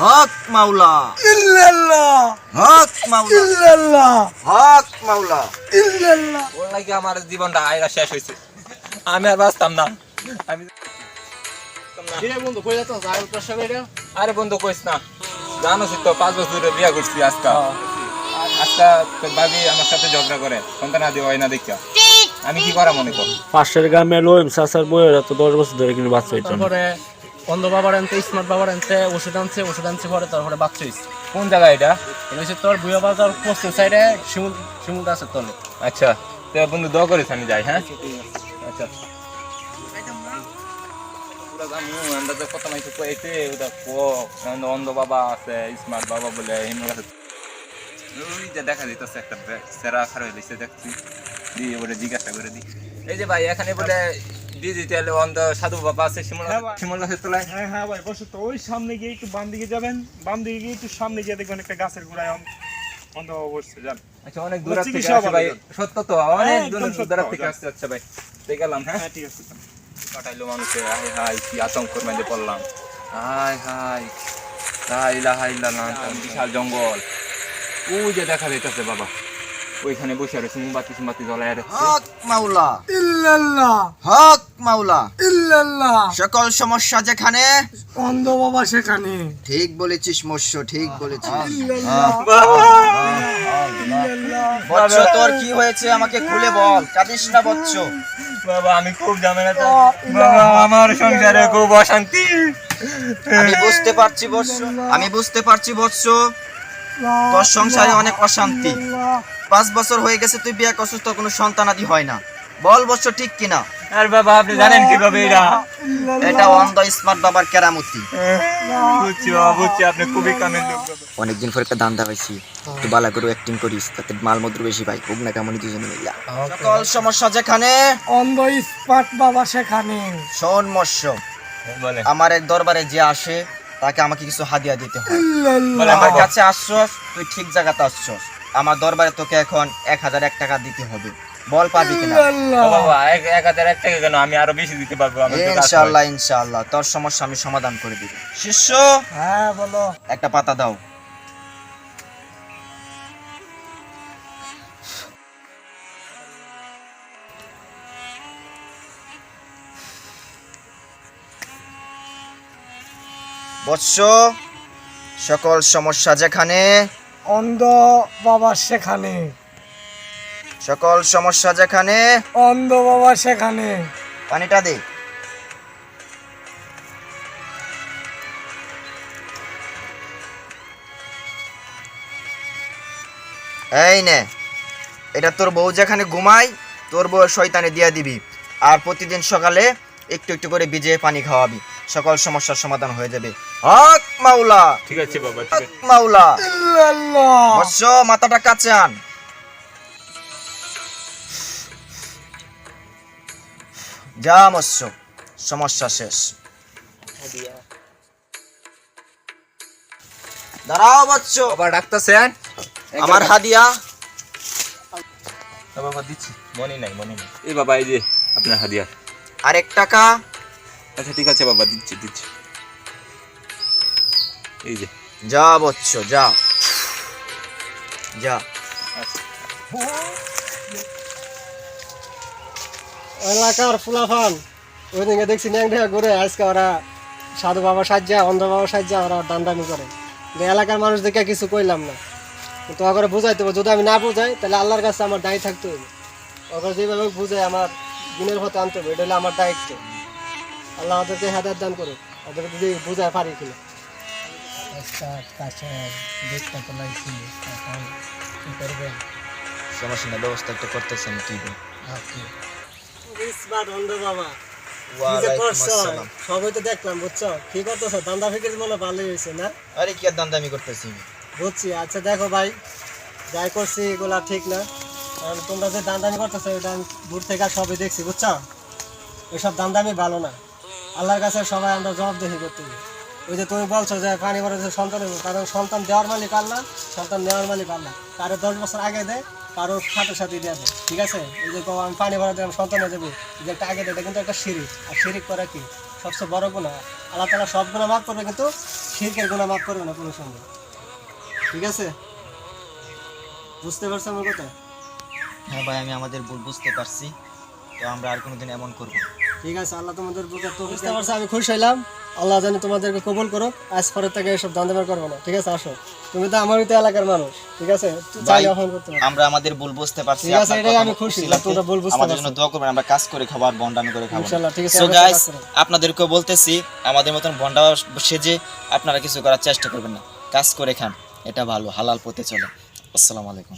হক মাওলা। ইল্লাল্লাহ। হক মাওলা। ইল্লাল্লাহ। হক মাওলা। ইল্লাল্লাহ। ওর লাগে আমার জীবনটা আয়রা শেষ হয়েছে আমি আর বাঁচতাম না। আমি বন্ধু আর তোর সঙ্গে আরে বন্ধু কইস না। জানো তো পাঁচ বছর ধরে বিয়া করছি আজকা। আজকা তোর ভাবি আমার সাথে ঝগড়া করে। সন্তান আদি হয় না দেখা। আমি কি করা মনে কর? পাশের গ্রামে চাচার বইয়েরা তো দশ বছর ধরে কিন্তু বাচ্চা হইতো অন্ধ বাবার আনতে স্মার্ট বাবার আনতে ওষুধ আনছে ওষুধ আনছে পরে তারপরে বাচ্চা হয়েছে। কোন জায়গায় এটা? এটা হচ্ছে তোর বুয়া বাজার পশ্চিম সাইডে শিমুল শিমুল আছে তোলে আচ্ছা তো বন্ধু দোয়া করিস আমি যাই হ্যাঁ? আচ্ছা। পুরা জামু, আমরা কত মাইছে কইতে, ওটা কো, অন্ধ- বাবা আছে স্মার্ট বাবা বলে ওই যে দেখা যাইতেছে একটা সেরা খারাপ হয়েছে দেখছি। দি ওরে জিজ্ঞাসা করে দি এই যে ভাই এখানে বলে ডিজিটাল অন্ধ সাধু বাবা আছে শিমুল শিমুল গাছের তলায়। হ্যাঁ হ্যাঁ ভাই বসে তো। ওই সামনে গিয়ে একটু বাম দিকে যাবেন। বাম দিকে গিয়ে একটু সামনে গিয়ে দেখবেন একটা গাছের গোড়ায় অন- অন্ধ বসছে যান। আচ্ছা অনেক দূর থেকে চিকিৎসা আসে ভাই। সত্য তো অনেক দূর দূর থেকে আসছে আচ্ছা ভাই। দেখে গেলাম হ্যাঁ? হ্যাঁ ঠিক আছে কাটাইলো মানুষে হাই হাই কি আতঙ্কর মধ্যে পড়লাম। হাই হাই হাই হাই বিশাল জঙ্গল। ওই যে দেখা যাইতেছে বাবা। ওইখানে বসে রয়েছে মোমবাতি সোমবাতি জ্বলায় রাখছে। মাওলা। ইল্লাল্লাহ। হক মাওলা। ইল্লাল্লাহ। সকল সমস্যা যেখানে অন্ধ বাবা সেখানে। ঠিক বলেছিস মৎস্য ঠিক বলেছিস। বৎস তোর কি হয়েছে আমাকে খুলে বল। কাঁদিস না বৎস বাবা আমি খুব বাবা আমার সংসারে খুব অশান্তি। আমি বুঝতে পারছি বৎস আমি বুঝতে পারছি বৎস তোর সংসারে অনেক অশান্তি। পাঁচ বছর হয়ে গেছে তুই বিয়ে করছিস তোর কোনো সন্তানাদি হয় না। বল বৎস ঠিক কিনা? আর বাবা আপনি জানেন কীভাবে এটা এটা অন্ধ স্মার্ট বাবার কেরামতি। বুঝছি বাবা বুঝছি আপনি খুবই কামের লোক বাবা। অনেকদিন পর একটা দান্দা পাইছি। তুই বালা করে অ্যাক্টিং করিস তাতে মালমদ্র বেশি পাই হোক না কেমনই দুজনে মিলা। সকল সমস্যা যেখানে? অন্ধ স্মার্ট বাবা সেখানে। শোন মৎস্য বলে। আমার এক দরবারে যে আসে তাকে আমাকে কিছু হাদিয়া দিতে হয়। বলে আমার কাছে আসছস তুই ঠিক জায়গাতে আসছস। আমার দরবারে তোকে এখন এক হাজার এক টাকা দিতে হবে। বল পাবি কিনা? বাবা এক এক হাজার এক টাকা কেন? আমি আরও বেশি দিতে পারব আমি তো ইনশাআল্লাহ ইনশাআল্লাহ। তোর সমস্যা আমি সমাধান করে দিব। শিষ্য! হ্যাঁ বলো। একটা পাতা দাও। বৎস সকল সমস্যা যেখানে? অন্ধ বাবা সেখানে। সকল সমস্যা যেখানে অন্ধ বাবা সেখানে। পানিটা দে। এই নে এটা তোর বউ যেখানে ঘুমায় তোর বউ শয়তানে দিয়া দিবি। আর প্রতিদিন সকালে একটু একটু করে ভিজিয়ে পানি খাওয়াবি। সকল সমস্যার সমাধান হয়ে যাবে। হক মাওলা। ঠিক আছে বাবা হক মাওলা। বৎস মাথাটা কাছে আন যা মৎস্য সমস্যা শেষ। দাঁড়াও বৎস বাবা ডাক্তার স্যার আমার হাদিয়া। বাবা দিচ্ছি। মনে নাই মনে নাই। এই বাবা এই যে আপনার হাদিয়া। আরেক টাকা। আচ্ছা ঠিক আছে বাবা দিচ্ছি দিচ্ছি। এই যে। যা বৎস যা। যা। এলাকার ফুলাফান ওই দিকে দেখছি ন্যাং ঢেকা ঘুরে আজকে ওরা সাধু বাবা সাজ্জা অন্ধ বাবা সাজ্জা ওরা দান্দামি করে। যে এলাকার মানুষ দেখে কিছু কইলাম না। কিন্তু ওকে বুঝাইতে হবে যদি আমি না বুঝাই তাহলে আল্লাহর কাছে আমার দায়ী থাকতে হবে। ওকে যেভাবে বুঝাই আমার দিনের হতে আনতে হবে এটা হলো আমার দায়িত্ব। আল্লাহ ওদেরকে হেদায়ত দান করুক। ওদের যদি বুঝায় পারি কিনা। সমস্যা ব্যবস্থা একটা করতেছেন কি অন্ধ বাবা সবাই তো দেখলাম বুঝছ? কি করতেছো? দান্দা ফিকির মনে ভালোই হয়েছে না? আরে কি আর দান্দামি করতেছি? বুঝছি। আচ্ছা দেখো ভাই যাই করছি এগুলা ঠিক না। কারণ তোমরা যে দান্দামি করতেছো এটা আমি দূর থেকে সবই দেখছি বুঝছ? ওইসব দান্দামি ভালো না। আল্লাহর কাছে সবাই আমরা জবাবদেহি করতে ওই যে তুমি বলছো যে পানি ভরে যে সন্তান কারণ সন্তান দেওয়ার মালিক আল্লাহ সন্তান নেওয়ার মালিক আল্লাহ। কারও দশ বছর আগে দেয় কারও সাথে সাথে দিয়ে দেয় ঠিক আছে? এই যে আমি পানি ভরা দিলাম সন্তান যাব যে একটা আগে এটা কিন্তু একটা শিরিক। আর শিরিক করা কি? সবচেয়ে বড় গুণা আল্লাহ তালা সব গুণা মাফ করবে কিন্তু শিরকের গুণা মাফ করবে না কোনো সঙ্গে। ঠিক আছে? বুঝতে পারছ আমার কথা? হ্যাঁ ভাই আমি আমাদের ভুল বুঝতে পারছি। তো আমরা আর কোনোদিন এমন করব। ঠিক আছে আল্লাহ তোমাদের বুঝতে পারছ? আমি খুশি হইলাম। আল্লাহ জানি তোমাদেরকে কবুল করো আজ পরের থেকে এসব দান্দাবার করব না। ঠিক আছে আসো। তুমি তো আমারই তো এলাকার মানুষ ঠিক আছে? চাইলে অহন করতে পারো। আমরা আমাদের ভুল বুঝতে পারছি ঠিক আছে, এটাই আমি খুশি, তোমরা ভুল বুঝতে আমাদের জন্য দোয়া করবেন আমরা কাজ করে খাবার বন্ডামি করে খাব ইনশাল্লাহ, ঠিক আছে, সো গাইস। আপনাদেরকেও বলতেছি আমাদের মতন বন্ডা সেজে আপনারা কিছু করার চেষ্টা করবেন না। কাজ করে খান এটা ভালো হালাল পথে চলে। আসসালামু আলাইকুম।